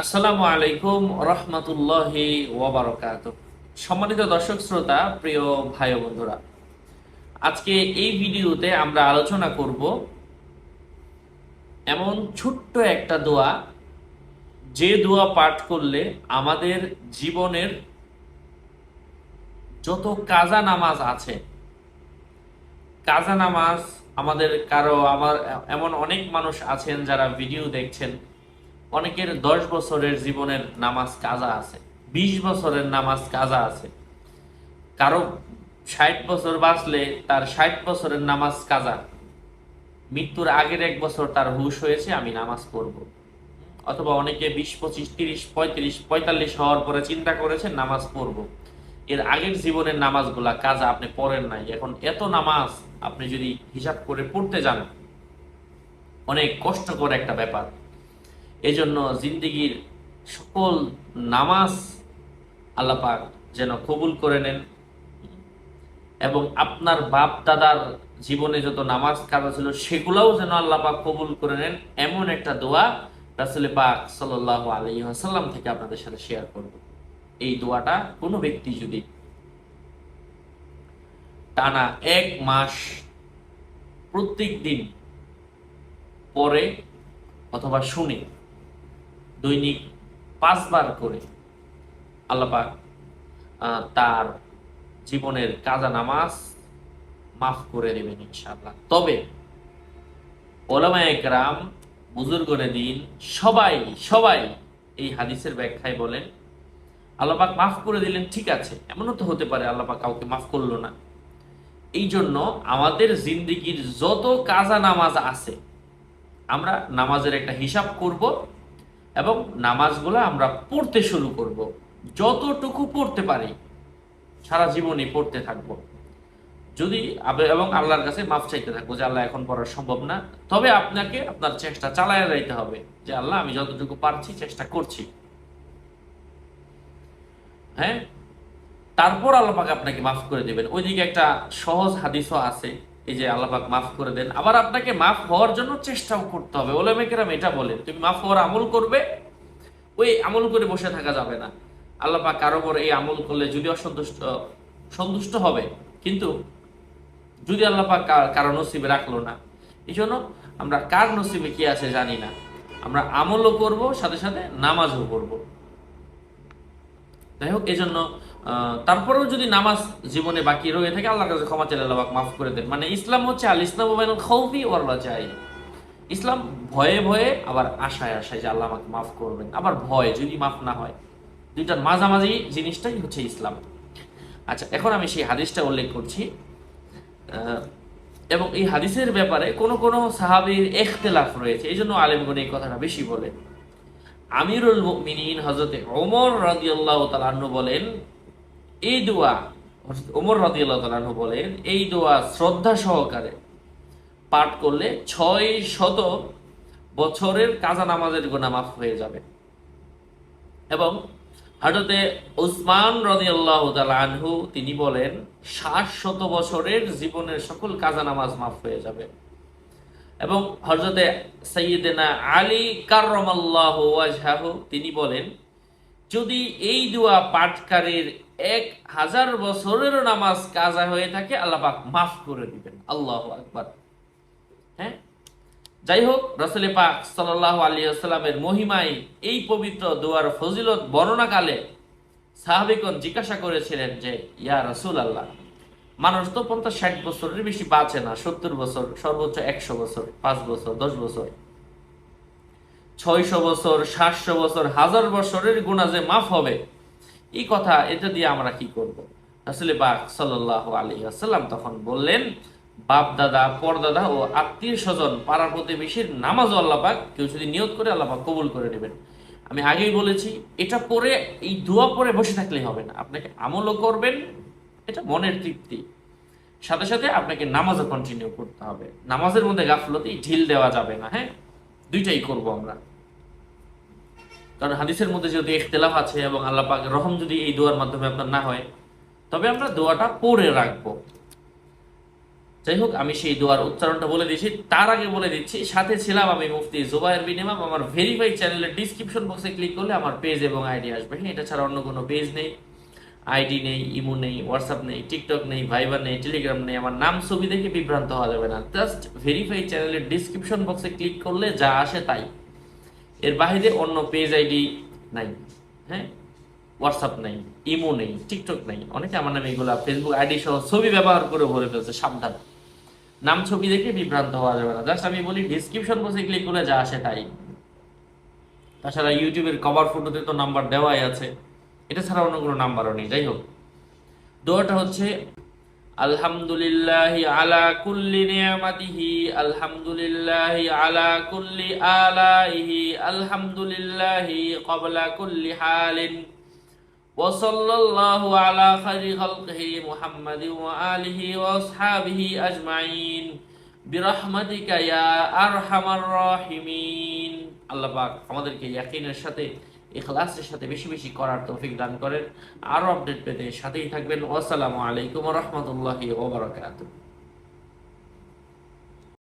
আসসালামু আলাইকুম রহমতুল্লাহি ওয়াবারকাত সম্মানিত দর্শক শ্রোতা, প্রিয় ভাই বন্ধুরা, আজকে এই ভিডিওতে আমরা আলোচনা করব এমন ছোট্ট একটা দোয়া, যে দোয়া পাঠ করলে আমাদের জীবনের যত কাজা নামাজ আছে, কাজা নামাজ আমাদের কারও, আমার এমন অনেক মানুষ আছেন যারা ভিডিও দেখছেন অনেকের দশ বছরের জীবনের নামাজ কাজা আছে, বিশ বছরের নামাজ কাজা আছে। কারও ষাট বছর বাঁচলে তার ষাট বছরের নামাজ কাজা। মৃত্যুর আগের এক বছর তার হুশ হয়েছে, আমি নামাজ পড়ব। অথবা অনেকে বিশ, পঁচিশ, তিরিশ, পঁয়ত্রিশ, পঁয়তাল্লিশ হওয়ার পরে চিন্তা করেছেন, নামাজ পড়ব। এর আগের জীবনের নামাজগুলা কাজা আপনি পড়েন নাই। এখন এত নামাজ আপনি যদি হিসাব করে পড়তে যান অনেক কষ্টকর একটা ব্যাপার। এই জন্য জিন্দিগির সকল নামাজ আল্লাপাক যেন কবুল করে নেন এবং আপনার বাপ দাদার জীবনে যত নামাজ কাজা ছিল, সেগুলোও যেন আল্লাপাক কবুল করে নেন। এমন একটা দোয়া রাসুল পাক সাল্লাহ আলী থেকে আপনাদের সাথে শেয়ার করব। এই দোয়াটা কোনো ব্যক্তি যদি টানা এক মাস প্রত্যেক দিন পরে অথবা শুনে দৈনিক পাঁচবার করে আল্লাপাক তার জীবনের কাজা নামাজ মাফ করে দেবেন ইনশাআল্লাহ। তবে ওলামা একরাম বুজুর্গরে দিন সবাই সবাই এই হাদিসের ব্যাখ্যায় বলেন, আল্লাপাক মাফ করে দিলেন, ঠিক আছে, এমনও তো হতে পারে আল্লাপাক কাউকে মাফ করল না। এই জন্য আমাদের জিন্দিগির যত কাজা নামাজ আছে, আমরা নামাজের একটা হিসাব করব এবং নামাজগুলো আমরা পড়তে শুরু করব। যতটুকু পড়তে পারি, সারা জীবনই পড়তে থাকব। যদি এবং আল্লাহর কাছে মাফ চাইতে থাকব যে আল্লাহ এখন পড়া সম্ভব না, তবে আপনাকে আপনার চেষ্টা চালায় যাইতে হবে যে, আল্লাহ, আমি যতটুকু পারছি চেষ্টা করছি। হ্যাঁ? তারপর আল্লাপাক আপনাকে মাফ করে দেবেন। ওইদিকে একটা সহজ হাদিসও আছে। এই যে আল্লাপাক মাফ করে দেন আবার আপনাকে মাফ হওয়ার জন্য চেষ্টাও করতে হবে। ওলামেকেরাম এটা বলেন তুমি মাফ হওয়ার আমল করবে ওই আমল করে বসে থাকা যাবে না। আল্লাপাক কারও পর এই আমল করলে যদি অসন্তুষ্ট সন্তুষ্ট হবে কিন্তু যদি আল্লাপাক কারও নসিবে রাখল না এই জন্য আমরা কার নসিবে কি আছে জানি না। আমরা আমলও করব সাথে সাথে নামাজও করব যাই হোক এই জন্য আহ, তারপরেও যদি নামাজ জীবনে বাকি রয়ে থাকে, আল্লাহর কাছে ক্ষমা চাইলে আল্লাহ মাফ করে দেন। মানে ইসলাম হচ্ছে আল ইসলাম বাইনাল খাউফি ওয়াল রাজাই। ইসলাম ভয়ে ভয়ে আবার আশায় আশায় যে আল্লাহ আমাকে মাফ করবেন। আবার ভয় যদি মাফ না হয়, দুইটার মাঝামাঝি জিনিসটাই হচ্ছে ইসলাম। আচ্ছা এখন আমি সেই হাদিসটা উল্লেখ করছি। এবং এই হাদিসের ব্যাপারে কোনো কোনো সাহাবীর এখতেলাফ রয়েছে, এই জন্য আলেমগণ এই কথাটা বেশি বলে আমিরুল মুমিনিন হজরতে ওমর রাদিয়াল্লাহু তাআলা বলেন এই দোয়া ওমর তাআলা বলেন, এই দোয়া শ্রদ্ধা সহকারে পাঠ করলে ছয় শত বছরের কাজা নামাজের গুনাহ মাফ হয়ে যাবে। এবং হযরতে উসমান রাদিয়াল্লাহু আনহু, তিনি বলেন ষাট শত বছরের জীবনের সকল কাজা নামাজ মাফ হয়ে যাবে। এবং হজরতে সৈয়দেনা আলী কার্রমাল্লাহ তিনি বলেন, যদি এই দোয়া পাঠকারীর এক হাজার বছরেরও নামাজ কাজা হয়ে থাকে, আল্লাপাক মাফ করে দিবেন। আল্লাহ আকবার। হ্যাঁ? যাই হোক, রসুল পাক সাল্লাহ আলী আসসালামের মহিমায় এই পবিত্র দোয়ার ফজিলত বর্ণনাকালে সাহাবিকন জিজ্ঞাসা করেছিলেন যে, ইয়া রসুল আল্লাহ মানুষ তো পঞ্চাশ ষাট বছরের বেশি বাঁচে না, সত্তর বছর, সর্বোচ্চ একশো বছর, পাঁচ বছর, দশ বছর। ছয়শো বছর, সাতশো বছর, হাজার বছরের গুণা যে মাফ হবে এই কথা, এটা দিয়ে আমরা কি করব? আসলে বাক সাল্লাহ আলী আসাল্লাম তখন বললেন, বাপ দাদা পরদাদা ও আত্মীয় স্বজন পাড়া প্রতিবেশীর নামাজ আল্লাপাক কেউ যদি নিয়ত করে আল্লাপাক কবুল করে নেবেন। আমি আগেই বলেছি, এটা পরে এই দোয়া পরে বসে থাকলেই হবে না। আপনাকে আমলও করবেন, এটা মনের তৃপ্তি। সাথে সাথে আপনাকে নামাজও কন্টিনিউ করতে হবে। নামাজের মধ্যে গাফলতি, ঢিল দেওয়া যাবে না হ্যাঁ? দুইটাই করব আমরা। কারণ হাদিসের মধ্যে যদি ইখতিলাফ আছে এবং আল্লাহ পাক রহম যদি এই দোয়ার মাধ্যমে আপনার না হয়, তবে আমরা দোয়াটা পড়ে রাখব। যাই হোক আমি সেই দোয়ার উচ্চারণটা বলে দিচ্ছি তার আগে বলে দিচ্ছি, সাথে ছিলাম আমি মুফতি জুবায়ের বিন ইমাম। আমার ভেরিফাই চ্যানেলের ডিসক্রিপশন বক্সে ক্লিক করলে আমার পেজ এবং আইডি আসবে। হ্যাঁ এটা ছাড়া অন্য কোনো পেজ নেই। আইডি নেই ইমো নেই হোয়াটসঅ্যাপ নেই টিকটক নেই ভাইবার নেই টেলিগ্রাম নেই। আমার নাম, ছবি দেখে বিভ্রান্ত হওয়া যাবে না। জাস্ট ভেরিফাই চ্যানেলের ডিসক্রিপশন বক্সে ক্লিক করলে যা আসে তাই। এর বাইরে অন্য পেজ আইডি নাই হ্যাঁ? হোয়াটসঅ্যাপ নেই ইমো নেই টিকটক নেই। অনেকে আমার নামে এগুলা ফেসবুক আইডি সহ ছবি ব্যবহার করে ভরে ফেলছে, সাবধান। নাম ছবি দেখে বিভ্রান্ত হওয়া যাবে না। জাস্ট আমি বলি ডিসক্রিপশন বক্সে ক্লিক করলে যা আসে তাই। তাছাড়া ইউটিউবের কভার ফটোতে তো নাম্বার দেওয়াই আছে। এটা ছাড়া অন্য কোনো নাম্বারও নেই। যাই হোক, দোয়াটা হচ্ছে আলহামদুলিল্লাহ আলা কুল্লি নিয়ামাতিহি আলহামদুলিল্লাহ আলা কুল্লি আলাইহি আলহামদুলিল্লাহ ক্বাবলা কুল্লি হালিন وصلى الله على خير خلقه محمد وآله وأصحابه أجمعين برحمتك يا أرحم الراحمين আল্লাহ পাক আমাদেরকে ইয়াকিনের সাথে ইখলাসের সাথে বেশি বেশি করার তৌফিক দান করেন। আরও আপডেট পেতে সাথেই থাকবেন। আসসালামু আলাইকুম রহমতুল্লাহি ওয়া বারাকাতুহু।